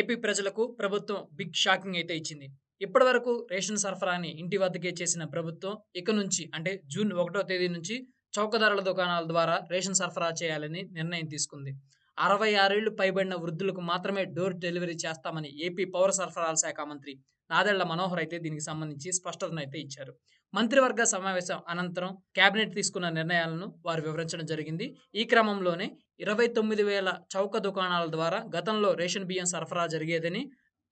AP ప్రజలకు ప్రభుత్వం big shocking అయితే ఇచ్చింది. ఇప్పటి వరకు రేషన్ సరఫరాని ఇంటి వద్దకే చేసిన ప్రభుత్వం ఇక నుంచి అంటే జూన్ ఒకటో తేదీ నుంచి చౌకధరల దుకాణాల ద్వారా రేషన్ సరఫరా చేయాలని నిర్ణయం తీసుకుంది. అరవై ఆరేళ్ళు పైబడిన వృద్ధులకు మాత్రమే డోర్ డెలివరీ చేస్తామని ఏపీ పౌర సరఫరాల శాఖ మంత్రి నాదెళ్ళ మనోహర్ అయితే దీనికి సంబంధించి స్పష్టతను అయితే ఇచ్చారు. మంత్రివర్గ సమావేశం అనంతరం కేబినెట్ తీసుకున్న నిర్ణయాలను వారు వివరించడం జరిగింది. ఈ క్రమంలోనే ఇరవై తొమ్మిది వేల చౌక దుకాణాల ద్వారా గతంలో రేషన్ బియ్యం సరఫరా జరిగేదని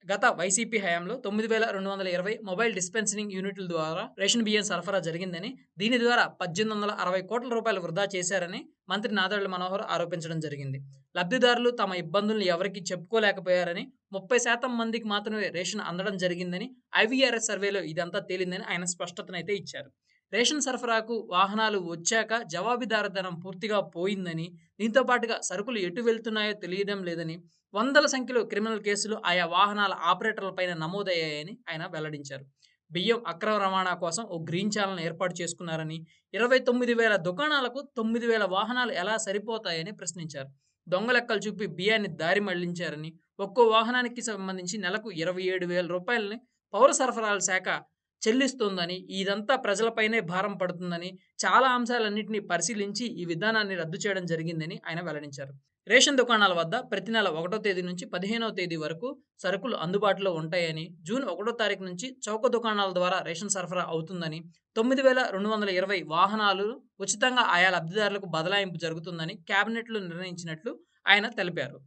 గత వైసీపీ హయాంలో తొమ్మిది వేల రెండు వందల ఇరవై మొబైల్ డిస్పెన్సరింగ్ యూనిట్ల ద్వారా రేషన్ బియ్యం సరఫరా జరిగిందని దీని ద్వారా పద్దెనిమిది వందల అరవై కోట్ల రూపాయలు వృధా చేశారని మంత్రి నాదళ్ళ మనోహర్ ఆరోపించడం జరిగింది. లబ్ధిదారులు తమ ఇబ్బందులను ఎవరికి చెప్పుకోలేకపోయారని ముప్పై శాతం మందికి మాత్రమే రేషన్ అందడం జరిగిందని ఐవీఆర్ఎస్ సర్వేలో ఇదంతా తేలిందని ఆయన స్పష్టతనైతే ఇచ్చారు. రేషన్ సరఫరాకు వాహనాలు వచ్చాక జవాబుదారుతనం పూర్తిగా పోయిందని దీంతో పాటుగా సరుకులు ఎటు వెళ్తున్నాయో తెలియడం లేదని వందల సంఖ్యలో క్రిమినల్ కేసులు ఆయా వాహనాల ఆపరేటర్లపైన నమోదయ్యాయని ఆయన వెల్లడించారు. బియ్యం అక్రమ రవాణా కోసం ఓ గ్రీన్ ఛానల్ ఏర్పాటు చేసుకున్నారని ఇరవై తొమ్మిది వేల దుకాణాలకు తొమ్మిది వేల వాహనాలు ఎలా సరిపోతాయని ప్రశ్నించారు. దొంగ లెక్కలు చూపి బియ్యాన్ని దారి మళ్ళించారని ఒక్కో వాహనానికి సంబంధించి నెలకు ఇరవై ఏడు వేల రూపాయలని పౌర సరఫరాల శాఖ చెల్లిస్తోందని ఇదంతా ప్రజలపైనే భారం పడుతుందని చాలా అంశాలన్నింటినీ పరిశీలించి ఈ విధానాన్ని రద్దు చేయడం జరిగిందని ఆయన వెల్లడించారు. రేషన్ దుకాణాల వద్ద ప్రతి నెల ఒకటో తేదీ నుంచి పదిహేనవ తేదీ వరకు సరుకులు అందుబాటులో ఉంటాయని జూన్ ఒకటో తారీఖు నుంచి చౌక దుకాణాల ద్వారా రేషన్ సరఫరా అవుతుందని తొమ్మిది వేల రెండు వందల ఇరవై వాహనాలు ఉచితంగా ఆయా లబ్ధిదారులకు బదలాయింపు జరుగుతుందని కేబినెట్లు నిర్ణయించినట్లు ఆయన తెలిపారు.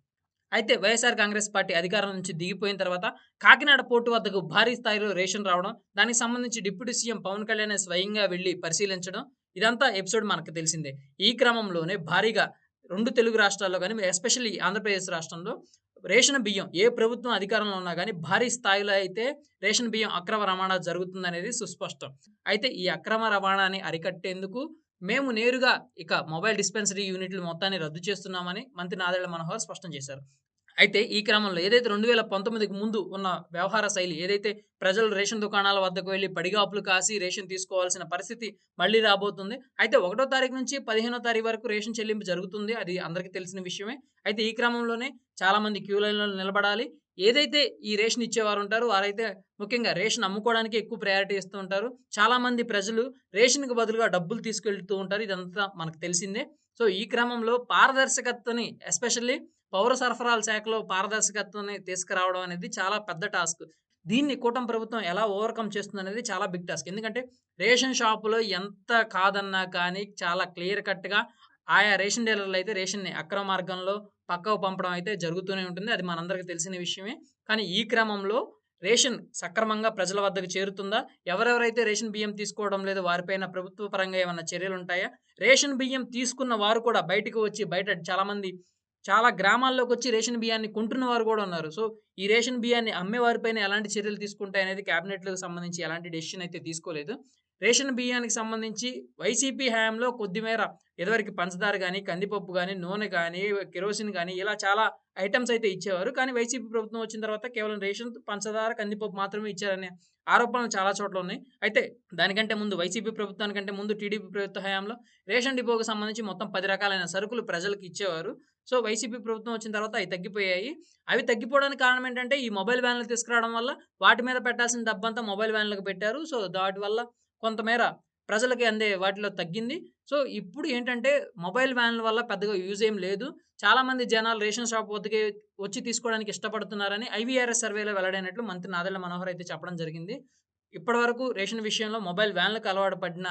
అయితే వైఎస్ఆర్ కాంగ్రెస్ పార్టీ అధికారం నుంచి దిగిపోయిన తర్వాత కాకినాడ పోర్టు వద్దకు భారీ స్థాయిలో రేషన్ రావడం దానికి సంబంధించి డిప్యూటీ సీఎం పవన్ కళ్యాణ్ స్వయంగా వెళ్ళి పరిశీలించడం ఇదంతా ఎపిసోడ్ మనకు తెలిసిందే. ఈ క్రమంలోనే భారీగా రెండు తెలుగు రాష్ట్రాల్లో కానీ ఎస్పెషల్లీ ఆంధ్రప్రదేశ్ రాష్ట్రంలో రేషన్ బియ్యం ఏ ప్రభుత్వం అధికారంలో ఉన్నా కానీ భారీ స్థాయిలో అయితే రేషన్ బియ్యం అక్రమ రవాణా జరుగుతుందనేది సుస్పష్టం. అయితే ఈ అక్రమ రవాణాని అరికట్టేందుకు మేము నేరుగా ఇక మొబైల్ డిస్పెన్సరీ యూనిట్లు మొత్తాన్ని రద్దు చేస్తున్నామని మంత్రి నాదేళ్ళ మనోహర్ స్పష్టం చేశారు. అయితే ఈ క్రమంలో ఏదైతే రెండు వేల పంతొమ్మిదికి ముందు ఉన్న వ్యవహార శైలి ఏదైతే ప్రజలు రేషన్ దుకాణాల వద్దకు వెళ్ళి పడిగాపులు కాసి రేషన్ తీసుకోవాల్సిన పరిస్థితి మళ్ళీ రాబోతుంది అయితే ఒకటో తారీఖు నుంచి పదిహేనో తారీఖు వరకు రేషన్ చెల్లింపు జరుగుతుంది అది అందరికీ తెలిసిన విషయమే. అయితే ఈ క్రమంలోనే చాలామంది క్యూ లైన్లో నిలబడాలి ఏదైతే ఈ రేషన్ ఇచ్చేవారు ఉంటారో వారైతే ముఖ్యంగా రేషన్ అమ్ముకోవడానికి ఎక్కువ ప్రయారిటీ ఇస్తూ ఉంటారు. చాలామంది ప్రజలు రేషన్కి బదులుగా డబ్బులు తీసుకెళ్తూ ఉంటారు. ఇదంతా మనకు తెలిసిందే. సో ఈ క్రమంలో పారదర్శకతని ఎస్పెషల్లీ పౌర సరఫరాల శాఖలో పారదర్శకతని తీసుకురావడం అనేది చాలా పెద్ద టాస్క్ దీన్ని కూటమి ప్రభుత్వం ఎలా ఓవర్కమ్ చేస్తుంది అనేది చాలా బిగ్ టాస్క్ ఎందుకంటే రేషన్ షాపులో ఎంత కాదన్నా కానీ చాలా క్లియర్ కట్గా ఆయా రేషన్ డీలర్లు అయితే రేషన్ని అక్రమ మార్గంలో పక్కకు పంపడం అయితే జరుగుతూనే ఉంటుంది. అది మనందరికీ తెలిసిన విషయమే. కానీ ఈ క్రమంలో రేషన్ సక్రమంగా ప్రజల వద్దకు చేరుతుందా? ఎవరెవరైతే రేషన్ బియ్యం తీసుకోవడం లేదు వారిపైన ప్రభుత్వ పరంగా ఏమైనా చర్యలు ఉంటాయా? రేషన్ బియ్యం తీసుకున్న వారు కూడా బయటకు వచ్చి బయట చాలామంది చాలా గ్రామాల్లోకి వచ్చి రేషన్ బియ్యాన్ని కొంటున్న వారు కూడా ఉన్నారు. సో ఈ రేషన్ బియ్యాన్ని అమ్మే వారిపైన ఎలాంటి చర్యలు తీసుకుంటాయి అనేది క్యాబినెట్లకు సంబంధించి ఎలాంటి డెసిషన్ అయితే తీసుకోలేదు. రేషన్ బియ్యానికి సంబంధించి వైసీపీ హయాంలో కొద్దిమేర ఇదివరకు పంచదార కానీ కందిపప్పు కానీ నూనె కానీ కెరోసిన్ కానీ ఇలా చాలా ఐటమ్స్ అయితే ఇచ్చేవారు. కానీ వైసీపీ ప్రభుత్వం వచ్చిన తర్వాత కేవలం రేషన్ పంచదార కందిపప్పు మాత్రమే ఇచ్చారనే ఆరోపణలు చాలా చోట్ల ఉన్నాయి. అయితే దానికంటే ముందు వైసీపీ ప్రభుత్వానికంటే ముందు టీడీపీ ప్రభుత్వ హయాంలో రేషన్ డిపోకి సంబంధించి మొత్తం పది రకాలైన సరుకులు ప్రజలకు ఇచ్చేవారు. సో వైసీపీ ప్రభుత్వం వచ్చిన తర్వాత అవి తగ్గిపోయాయి. అవి తగ్గిపోవడానికి కారణం ఏంటంటే ఈ మొబైల్ వ్యాన్లు తీసుకురావడం వల్ల వాటి మీద పెట్టాల్సిన డబ్బంతా మొబైల్ వ్యాన్లకు పెట్టారు. సో దాటి వల్ల కొంతమేర ప్రజలకి అందే వాటిలో తగ్గింది. సో ఇప్పుడు ఏంటంటే మొబైల్ వ్యాన్ల వల్ల పెద్దగా యూజ్ ఏం లేదు. చాలామంది జనాలు రేషన్ షాప్ వద్దకే వచ్చి తీసుకోవడానికి ఇష్టపడుతున్నారని ఐవీఆర్ఎస్ సర్వేలో వెల్లడైనట్లు మంత్రి నాదెళ్ళ మనోహర్ అయితే చెప్పడం జరిగింది. ఇప్పటివరకు రేషన్ విషయంలో మొబైల్ వ్యాన్లకు అలవాటు పడిన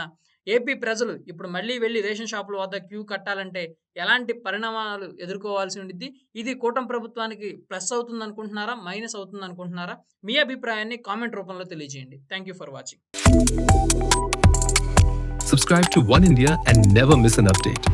ఏపీ ప్రజలు ఇప్పుడు మళ్ళీ వెళ్ళి రేషన్ షాపుల వద్ద క్యూ కట్టాలంటే ఎలాంటి పరిణామాలు ఎదుర్కోవాల్సి ఉండిద్ది? ఇది కూటమి ప్రభుత్వానికి ప్లస్ అవుతుంది అనుకుంటున్నారా మైనస్ అవుతుంది అనుకుంటున్నారా మీ అభిప్రాయాన్ని కామెంట్ రూపంలో తెలియజేయండి. Thank you for watching Subscribe to One India and never miss an update.